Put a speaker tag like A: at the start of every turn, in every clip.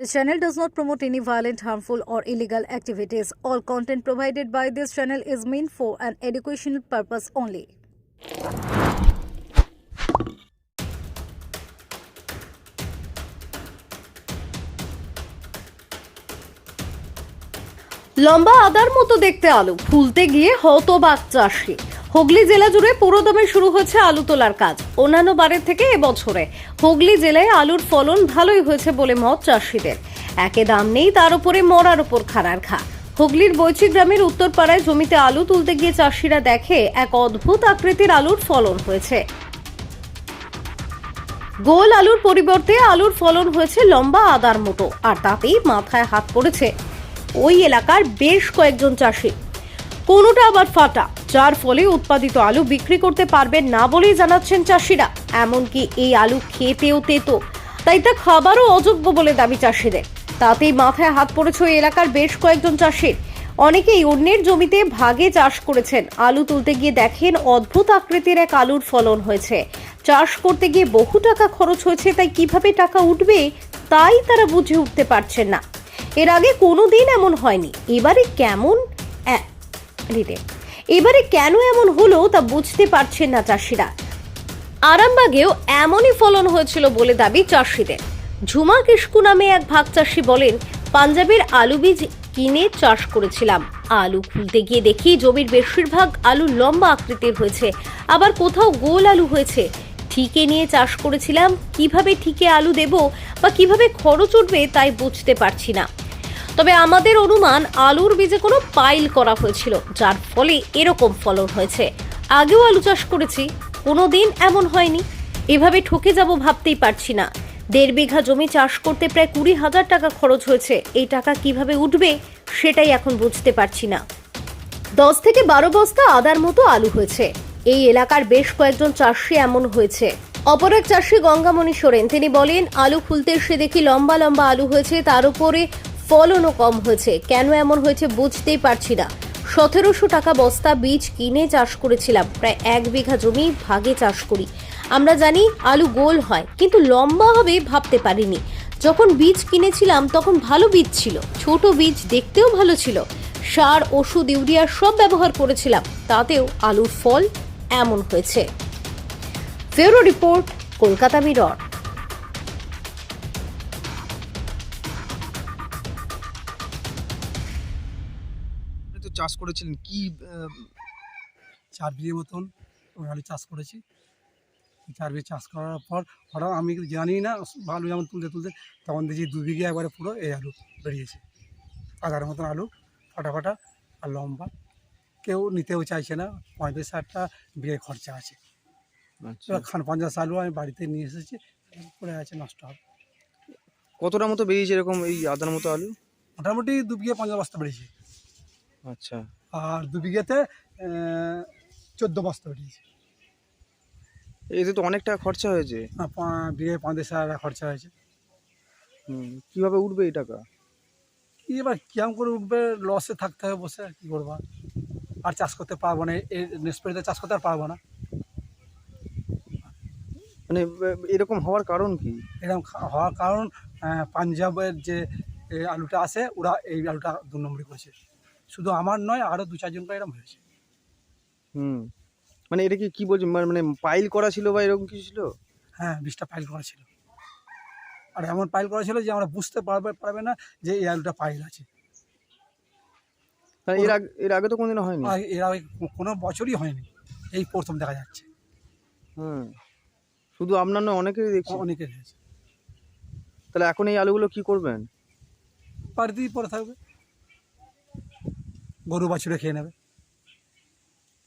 A: This channel does not promote any violent, harmful, or illegal activities. All content provided by this channel is meant for an educational purpose only.
B: লম্বা আদার মতো দেখতে আলু ফুলতে গিয়ে হতবাক চাষি হুগলি জেলা জুড়ে পুরোদমে শুরু হয়েছে আলু তোলার কাজ। অন্যান্য বারের থেকে এবছরে হুগলি জেলায় আলুর ফলন ভালোই হয়েছে বলে মত চাষিদের। একে দাম নেই, তার উপরে মরার উপর খাড়ার খা হুগলির বৈচি গ্রামের উত্তরপাড়ায় জমিতে আলু তুলতে গিয়ে চাষিরা দেখে এক অদ্ভুত আকৃতির আলুর ফলন হয়েছে। গোল আলুর পরিবর্তে আলুর ফলন হয়েছে লম্বা আদার মতো, আর তাতেই মাথায় হাত পড়েছে। ওই এলাকার বেশ কয়েকজন চাষি। কোনোটা আবার ফাটা যার ফলে উৎপাদিত আলু বিক্রি করতে পারবেন না বলেই জানাচ্ছেন চাষিরা। এমনকি এই আলু খেতেও তেতো। তাই তা খাবারও অযোগ্য বলে দাবি চাষিদের। তাতেই মাথায় হাত পড়েছে ওই এলাকার বেশ কয়েকজন চাষির। অনেকেই অন্যের জমিতে ভাগে চাষ করেছেন। আলু তুলতে গিয়ে দেখেন অদ্ভুত আকৃতির এক আলুর ফলন হয়েছে। চাষ করতে গিয়ে বহু টাকা খরচ হয়েছে, তাই কীভাবে টাকা উঠবে তাই তারা বুঝে উঠতে পারছেন না। এর আগে কোনোদিন এমন হয়নি। এবারে কেমন? রিডে। এবারে কেন এমন হলো তা বুঝতে পারছেন না চাষিরা। আরামবাগেও এমনই ফলন হয়েছিল বলে দাবি চাষিদের। ঝুমা কিস্কু নামে এক ভাগ চাষি বলেন, পাঞ্জাবের আলু বীজ কিনে চাষ করেছিলাম। আলু খুলতে গিয়ে দেখি জমির বেশিরভাগ আলু লম্বা আকৃতির হয়েছে। আবার কোথাও গোল আলু হয়েছে। ঠিকে নিয়ে চাষ করেছিলাম, কীভাবে ঠিকে আলু দেব বা কীভাবে খরচ উঠবে তাই বুঝতে পারছি না। তবে আমাদের অনুমান, আলুর বীজে কোনো পাইল করা হয়েছিল, যার ফলে এরকম ফলন হয়েছে। আগেও আলু চাষ করেছি কোনো দিন এমন হয়নি। এভাবে ঠকে যাব ভাবতেই পারছি না। দেড় বিঘা জমি চাষ করতে প্রায় কুড়ি হাজার টাকা খরচ হয়েছে। এই টাকা কীভাবে উঠবে, সেটাই এখন বুঝতে পারছি না। দশ থেকে বারো বস্তা আদার মতো আলু হয়েছে। এই এলাকার বেশ কয়েকজন চাষি এমন হয়েছে। অপর এক চাষি গঙ্গামণি সোরেন, তিনি বলেন, আলু খুলতে এসে দেখি লম্বা লম্বা আলু হয়েছে, তার উপরে ফলনও কম হয়েছে। কেন এমন হয়েছে বুঝতেই পারছি না। সতেরোশো টাকা বস্তা বীজ কিনে চাষ করেছিলাম। প্রায় এক বিঘা জমি ভাগে চাষ করি। আমরা জানি আলু গোল হয়, কিন্তু লম্বা হবে ভাবতে পারিনি। যখন বীজ কিনেছিলাম, তখন ভালো বীজ ছিল। ছোট বীজ দেখতেও ভালো ছিল। সার, ওষুধ, ইউরিয়া সব ব্যবহার করেছিলাম। তাতেও আলুর ফল এমন হয়েছে। ফেরো রিপোর্ট, কলকাতা মিরর।
C: চাষ করেছিলেন? কি
D: চার বিঘে মতন ওই আলু চাষ করেছি। চার বিঘে চাষ করার পর হঠাৎ আমি কিন্তু জানি না আলু যেমন তুলতে তুলতে তখন দেখছি দু বিঘে একবারে পুরো এই আলু বেরিয়েছে। আগার মতন আলু ফাটা ফাটা আর লম্বা। কেউ নিতেও চাইছে না পঁয়ত্রিশ ষাটটা বিঘে খরচা আছে।
C: আচ্ছা।
D: খান পঞ্চাশ আলু আমি বাড়িতে নিয়ে এসেছি পড়ে আছে নষ্ট হবে।
C: কতটা মতো বেরিয়েছে এরকম এই আদার মতো আলু?
D: মোটামুটি দু বিঘে পঞ্চাশ বস্তা বেরিয়েছে।
C: আচ্ছা।
D: আর দু বিঘেতে চোদ্দ বস্তা বেরিয়েছে
C: এতে তো অনেক টাকা খরচা হয়েছে।
D: আর পা- বিঘে পঁয়ত্রিশ হাজার টাকা খরচা হয়েছে।
C: হুম কীভাবে উঠবে এই টাকা?
D: কি এবার কিরম করে উঠবে লসে থাকতে হবে বসে আর কি করব? আর? চাষ করতে পারব না এই নেসপেরিতে চাষ করতে আর পারব না।
C: মানে এরকম হওয়ার কারণ কি?
D: এরকম হওয়ার কারণ পাঞ্জাবের যে আলুটা আছে ওরা এই আলুটা দু নম্বরই করেছে। শুধু আমার নয় আরও দু চারজনটা এরকম হয়েছে।
C: হুম। মানে এটা কি কি বলছি? মানে মানে পাইল করা ছিল বা এরকম কিছু ছিল?
D: হ্যাঁ বিষটা পাইল করা ছিল। আর এমন পাইল করা ছিল যে আমরা বুঝতে পারবে পারবে না যে এই আলুটা পাইল আছে।
C: মানে এর আগে এর আগে তো কোনোদিনও হয়নি?
D: এর ওই কোনো বছরই হয়নি। এই প্রথম দেখা যাচ্ছে।
C: হুম। শুধু আপনার নয় অনেকেরই দেখছি।
D: হয়েছে।
C: তাহলে এখন এই আলুগুলো কি করবেন?
D: বাড়িতেই পড়ে থাকবে। গরু বাছুরে খেয়ে নেবে।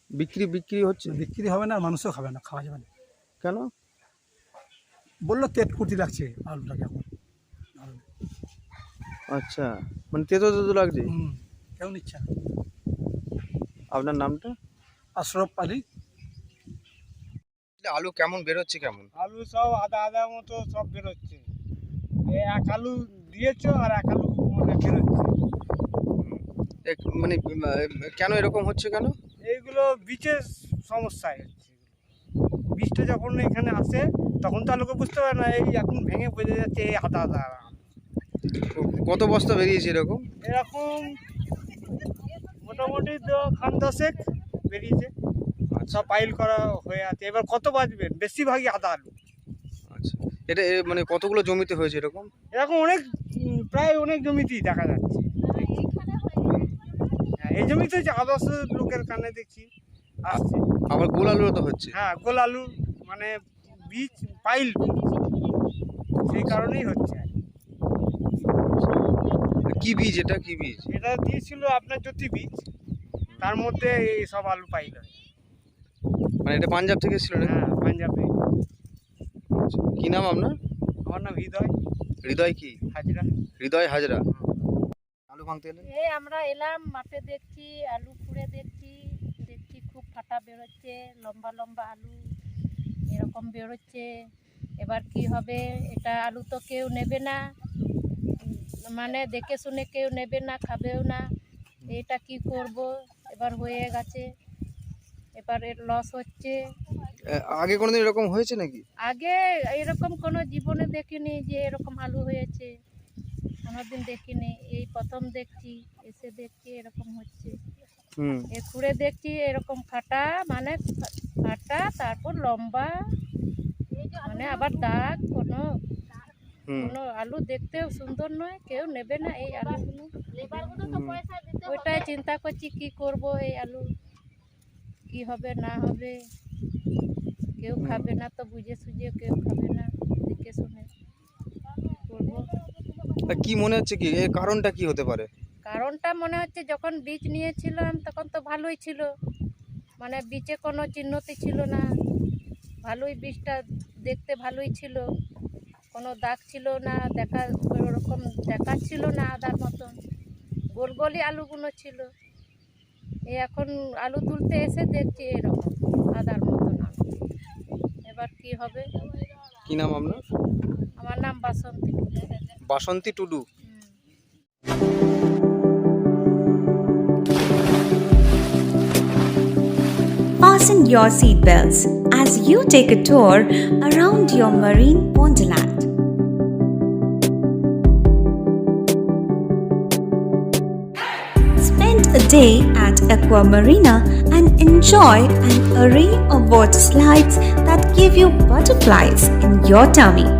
C: বিক্রি বিক্রি হচ্ছে?
D: বিক্রি হবে না আর মানুষও খাবে না খাওয়া যাবে না।
C: কেন?
D: বলল তেট কুর্তি লাগছে আলুটাকে এখন। ভালো
C: আচ্ছা মানে তেতো তেতো লাগছে?
D: হুম কেউ নিচ্ছে না।
C: আপনার নামটা?
D: আশরফ আলী।
C: আলু কেমন বেরোচ্ছে কেমন?
E: আলু সব আদা আদা মতো সব বেরোচ্ছে। এই এক আলু দিয়েছ আর এক আলু মানে বেরোচ্ছে
C: মানে কেন এরকম হচ্ছে কেন?
E: এইগুলো বীজের সমস্যায় হচ্ছে। বীজটা যখন এখানে আসে তখন তো লোকে বুঝতে পারে না এই এখন ভেঙে বোঝা যাচ্ছে এই হাতা আম।
C: কত বস্তা বেরিয়েছে এরকম?
E: এরকম মোটামুটি তো খান দশেক বেরিয়েছে। সব পাইল করা হয়ে আছে। এবার কত বাজবেন বেশিরভাগই আদা আলু।
C: আচ্ছা। এটা মানে কতগুলো জমিতে হয়েছে এরকম?
E: এরকম অনেক প্রায় অনেক জমিতেই দেখা যাচ্ছে। এই জমিতে যে আদর্শ লোকের কানে দেখছি আসছে।
C: আবার গোল আলুও তো হচ্ছে।
E: হ্যাঁ গোল আলু মানে বীজ পাইল। সেই কারণেই হচ্ছে। কি।
C: বীজ এটা? কি বীজ?
E: এটা দিয়েছিল আপনার জ্যোতি বীজ। তার মধ্যে এই সব আলু পাইল। হয়।
C: মানে এটা পাঞ্জাব থেকে ছিল না
E: হ্যাঁ পাঞ্জাবে
C: কি নাম আপনার?
E: আমার নাম হৃদয়।
C: হৃদয় কি?
E: হাজরা।
C: হৃদয় হাজরা। আলু ভাঙতে
F: এই আমরা এলাম মাঠে দেখছি আলু খুঁড়ে দেখছি দেখছি খুব ফাটা বেরোচ্ছে লম্বা লম্বা আলু এরকম বেরোচ্ছে। এবার কি হবে এটা আলু তো কেউ নেবে না মানে দেখে শুনে কেউ নেবে না খাবেও না এটা কি করব? এবার হয়ে গেছে এবার এর লস হচ্ছে।
C: আগে কোনোদিন এরকম হয়েছে নাকি?
F: আগে এরকম কোনো জীবনে দেখিনি যে এরকম আলু হয়েছে। কোনোদিন দেখিনি এই প্রথম দেখছি এসে দেখছি এরকম হচ্ছে।
C: হুম।
F: এ খুঁড়ে দেখছি এরকম ফাটা মানে ফাটা তারপর লম্বা মানে আবার দাগ কোনো কোনো আলু দেখতেও সুন্দর নয় কেউ নেবে না এই আলুগুলো। ওইটাই চিন্তা করছি কি করব এই আলু? কি হবে না হবে? কেউ খাবে না তো বুঝে সুঝে কেউ খাবে না দেখে শুনে। করব?
C: তা কি মনে হচ্ছে কি? এর কারণটা কি হতে পারে?
F: কারণটা মনে হচ্ছে যখন বীজ নিয়েছিলাম তখন তো ভালোই ছিল। মানে বীজে কোনো চিহ্নতি ছিল না। ভালোই বীজটা দেখতে ভালোই ছিল। কোনো দাগ ছিল না দেখা ওরকম দেখাচ্ছিল না আদার মতন। গোল গোলই আলুগুলো ছিল। এই এখন আলু তুলতে এসে দেখছি এরকম আদার মতন আলু। এবার কি হবে?
C: কি নাম আপনার?
F: আমার নাম বাসন্তী
C: বাসন্তী টুডু
F: হুম।
G: Fasten your seatbelts as you take a tour around your marine wonderland. Spend a day at Aqua Marina and enjoy an array of water slides that give you butterflies in your tummy.